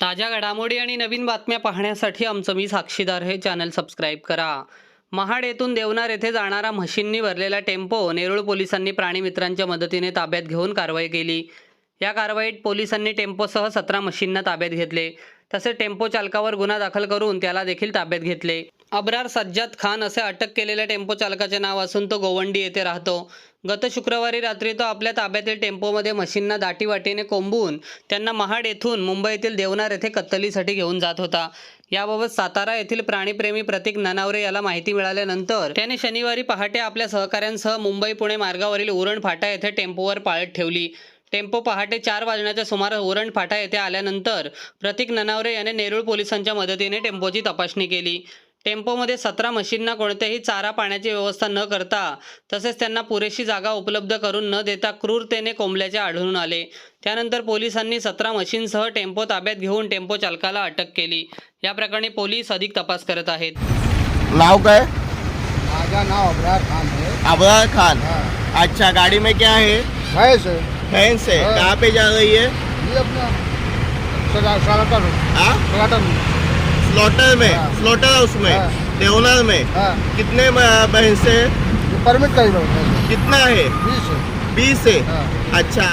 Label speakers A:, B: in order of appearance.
A: ताज्या घडामोडी आणि नवीन बातम्या पाहण्यासाठी आमचं मी साक्षीदार हे चॅनल सबस्क्राईब करा. महाड येथून देवनार येथे जाणारा म्हशींनी भरलेला टेम्पो नेरूळ पोलिसांनी प्राणीमित्रांच्या मदतीने ताब्यात घेऊन कारवाई केली. या कारवाईत पोलिसांनी टेम्पोसह सतरा म्हशींना ताब्यात घेतले. तसेच टेम्पो चालकावर गुन्हा दाखल करून त्याला देखील ताब्यात घेतले. अब्रार सज्जाद खान असे अटक केलेल्या टेम्पो चालकाचे नाव असून तो गोवंडी येथे राहतो. गत शुक्रवारी रात्री तो आपल्या ताब्यातील टेम्पोमध्ये मशीनना दाटीवाटीने कोंबून त्यांना महाड येथून मुंबईतील देवनार येथे कत्तलीसाठी घेऊन जात होता. याबाबत सातारा येथील प्राणीप्रेमी प्रतीक ननावरे याला माहिती मिळाल्यानंतर त्याने शनिवारी पहाटे आपल्या सहकाऱ्यांसह मुंबई पुणे मार्गावरील उरण फाटा येथे टेम्पोवर पाळत ठेवली. टेम्पो पहाटे चार वाजण्याच्या सुमारास उरण फाटा येथे आल्यानंतर प्रतीक ननावरे याने नेरूळ पोलिसांच्या मदतीने टेम्पोची तपासणी केली. टेम्पोमध्ये सतरा म्हशींना कोणत्याही चारा पाण्याची व्यवस्था न करता तसेच त्यांना पुरेशी जागा उपलब्ध करून न देता क्रूरतेने कोंबल्याचे आढळून आले. त्यानंतर पोलिसांनी सतरा म्हशींसह टेम्पो ताब्यात घेऊन टेम्पो चालकाला अटक केली. या प्रकरणी पोलीस अधिक तपास करत आहेत.
B: नाव काय?
C: माझा नाव अब्रार खान है
B: अबरार खान. अच्छा गाड़ी में क्या है
C: भैंस है
B: भैंस है। कहाँ पे जा रही है?
C: ये अपना
B: हाँ?
C: सलाटर में
B: स्लॉटर। स्लॉटर हाउस में। देवनार में। कितने भैंस
C: परमिट का
B: कितना है?
C: बीस है।
B: बीस
C: हाँ।
B: अच्छा।